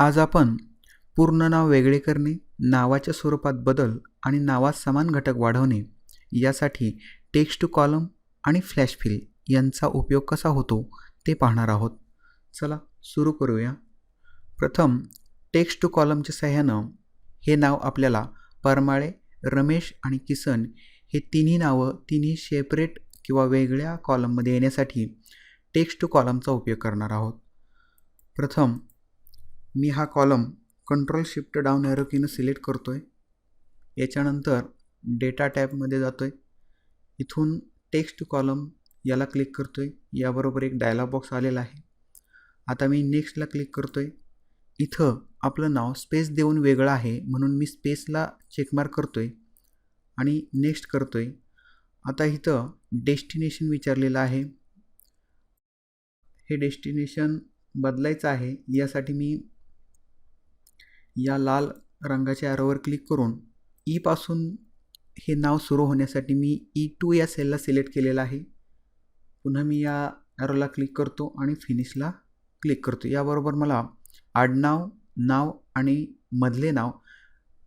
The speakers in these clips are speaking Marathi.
आज आपण पूर्ण नाव वेगळे करणे नावाच्या स्वरूपात बदल आणि नावात समान घटक वाढवणे यासाठी टेक्स्ट टू कॉलम आणि फ्लॅश फिल यांचा उपयोग कसा होतो ते पाहणार आहोत. चला सुरू करूया. प्रथम टेक्स्ट टू कॉलमच्या सहाय्यानं हे नाव आपल्याला परमाळे रमेश आणि किसन हे तिन्ही नावं तिन्ही सेपरेट किंवा वेगळ्या कॉलममध्ये येण्यासाठी टेक्स्ट टू कॉलमचा उपयोग करणार आहोत. प्रथम मी हा column control shift down arrow कीनं select करतो आहे याच्यानंतर डेटा टॅबमध्ये जातो आहे इथून टेक्स्ट कॉलम याला क्लिक करतो आहे याबरोबर एक डायलॉग बॉक्स आलेला आहे. आता मी नेक्स्टला क्लिक करतो आहे इथं आपलं नाव स्पेस देऊन वेगळं आहे म्हणून मी स्पेसला चेकमार्क करतो आहे आणि नेक्स्ट करतो आहे आता इथं डेस्टिनेशन विचारलेलं आहे. हे डेस्टिनेशन बदलायचं आहे. यासाठी मी या लाल रंगाच्या ॲरोवर क्लिक करून e ईपासून हे नाव सुरू होण्यासाठी मी e ई टू या सेलला सिलेक्ट केलेलं आहे. पुन्हा मी या ॲरोला क्लिक करतो आणि फिनिशला क्लिक करतो. याबरोबर मला आडनाव नाव आणि मधले नाव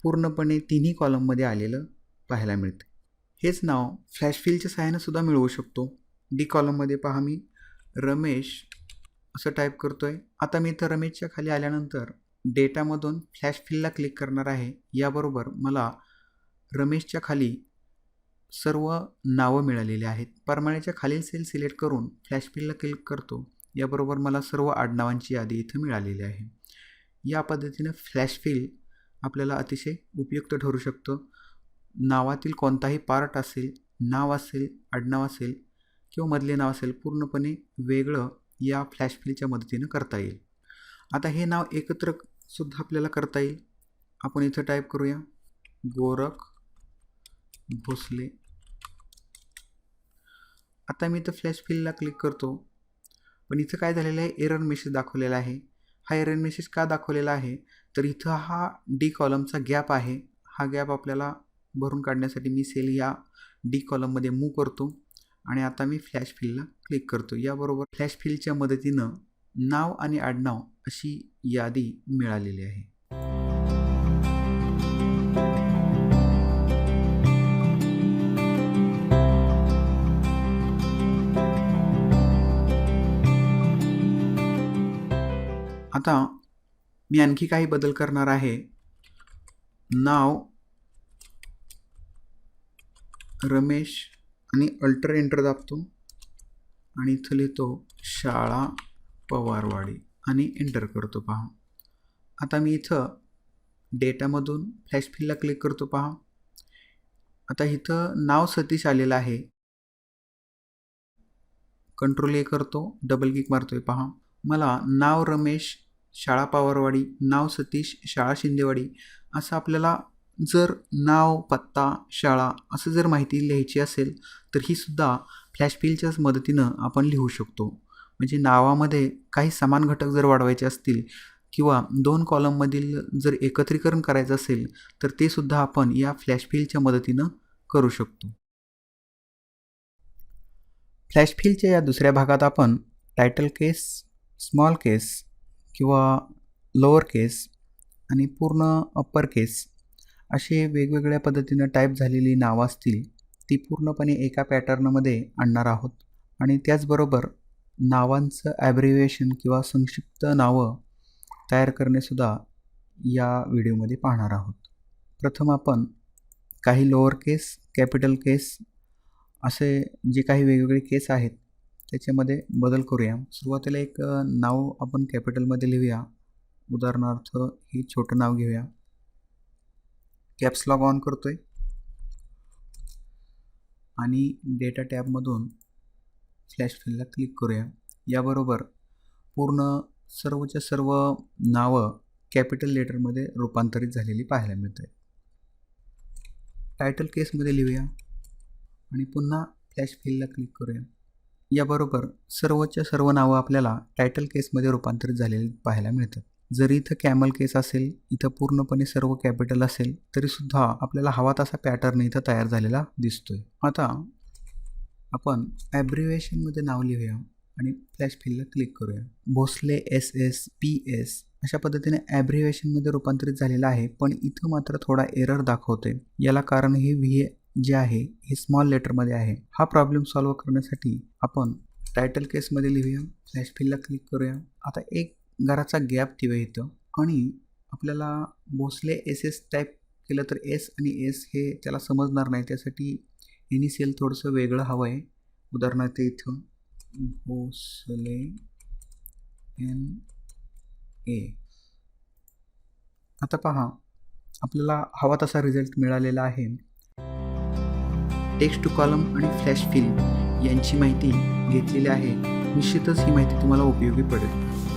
पूर्णपणे तिन्ही कॉलममध्ये आलेलं पाहायला मिळतं. हेच नाव फ्लॅशफिलच्या सहाय्यानंसुद्धा सहाय्यानं सुद्धा मिळवू शकतो. डी कॉलममध्ये पहा मी रमेश असं टाईप करतो आहे आता मी इथं रमेशच्या खाली आल्यानंतर डेटामधून फ्लॅश फिलला क्लिक करणार आहे. याबरोबर मला रमेशच्या खाली सर्व नावं मिळालेली आहेत. परमाण्याच्या खालील सेल सिलेक्ट करून फ्लॅश फिलला क्लिक करतो. याबरोबर मला सर्व आडनावांची यादी इथं मिळालेली आहे. या पद्धतीनं फ्लॅश फिल आपल्याला अतिशय उपयुक्त ठरू शकतं. नावातील कोणताही पार्ट असेल नाव असेल आडनाव असेल किंवा मधले नाव असेल पूर्णपणे वेगळं या फ्लॅश फिलच्या मदतीनं करता येईल. आता हे नाव एकत्र सुद्धा आपल्याला करता येईल. आपण इथं टाईप करूया. गोरख भोसले. आता मी इथं फ्लॅश फिलला क्लिक करतो. पण इथं काय झालेलं आहे? एरर मेसेज दाखवलेला आहे. हा एरर मेसेज का दाखवलेला आहे? तर इथं हा डी कॉलमचा गॅप आहे. हा गॅप आपल्याला भरून काढण्यासाठी मी सेल या डी कॉलममध्ये मूव करतो. आणि आता मी फ्लॅश फिलला क्लिक करतो. याबरोबर फ्लॅश फिलच्या मदतीनं नाव आणि आडनाव अशी यादी मिळालेली आहे. आता मी आणखी काही बदल करणार आहे. नाव रमेश आणि अल्टर एंटर दाबतो. आणि इथं लिहितो शाळा पवारवाडी. आणि एंटर करतो पहा. आता मी इथं डेटामधून फ्लॅश फिलला क्लिक करतो पहा. आता इथं नाव सतीश आलेलं आहे. कंट्रोल ए करतो डबल क्लिक मारतोय पहा. मला नाव रमेश शाळा पावरवाडी नाव सतीश शाळा शिंदेवाडी असं आपल्याला जर नाव पत्ता शाळा असं जर माहिती लिहायची असेल तर ही सुद्धा फ्लॅश फिलच्याच मदतीनं आपण लिहू शकतो. म्हणजे नावामध्ये काही समान घटक जर वाढवायचे असतील किंवा दोन कॉलममधील जर एकत्रीकरण करायचं असेल तर ते सुद्धा आपण या फ्लॅशफिलच्या मदतीनं करू शकतो. फ्लॅशफिलच्या या दुसऱ्या भागात आपण टायटल केस स्मॉल केस किंवा लोअर केस आणि पूर्ण अप्पर केस असे वेगवेगळ्या पद्धतीनं टाईप झालेली नावं असतील ती पूर्णपणे एका पॅटर्नमध्ये आणणार आहोत. आणि त्याचबरोबर नावांचं ॲब्रिव्हिएशन किंवा संक्षिप्त नावं तयार करणेसुद्धा या व्हिडिओमध्ये पाहणार आहोत. प्रथम आपण काही लोअर केस कॅपिटल केस असे जे काही वेगवेगळे केस आहेत त्याच्यामध्ये बदल करूया. सुरुवातीला एक नाव आपण कॅपिटलमध्ये लिहूया. उदाहरणार्थ हे छोटं नाव घेऊया. कॅप्स लॉग ऑन करतो आहे आणि डेटा टॅबमधून स्लॅश फिलला क्लिक करूया. याबरोबर पूर्ण सर्वच्या सर्व नावं कॅपिटल लेटरमध्ये रूपांतरित झालेली पाहायला मिळत आहे टायटल केसमध्ये लिहूया. आणि पुन्हा फ्लॅश फिलला क्लिक करूया. याबरोबर सर्वच्या सर्व नावं आपल्याला टायटल केसमध्ये रूपांतरित झालेली पाहायला मिळतात. जरी इथं कॅमल केस असेल इथं पूर्णपणे सर्व कॅपिटल असेल तरीसुद्धा आपल्याला हवा तसा पॅटर्न इथं तयार झालेला दिसतोय. आता आपण ॲब्रिवेशनमध्ये नाव लिहूया आणि फ्लॅश फिलला क्लिक करूया. Bhosale S S P S अशा पद्धतीने ॲब्रिवेशनमध्ये रूपांतरित झालेला आहे पण इथं मात्र थोडा एरर दाखवते याला कारण हे व्ही ए जे आहे हे स्मॉल लेटरमध्ये आहे. हा प्रॉब्लेम सॉल्व्ह करण्यासाठी आपण टायटल केसमध्ये लिहूया फ्लॅश फिलला क्लिक करूया. आता एक घराचा गॅप देऊया इथं आणि आपल्याला भोसले एस एस टाईप केलं तर एस आणि एस हे त्याला समजणार नाही त्यासाठी इनिशियल थोडंसं वेगळं हवं आहे. उदाहरणार्थ इथं भोसले एन ए. आता पहा आपल्याला हवा तसा रिझल्ट मिळालेला आहे. टेक्स्ट टू कॉलम आणि फ्लॅश फिल यांची माहिती घेतलेली आहे. निश्चितच ही माहिती तुम्हाला उपयोगी पडेल.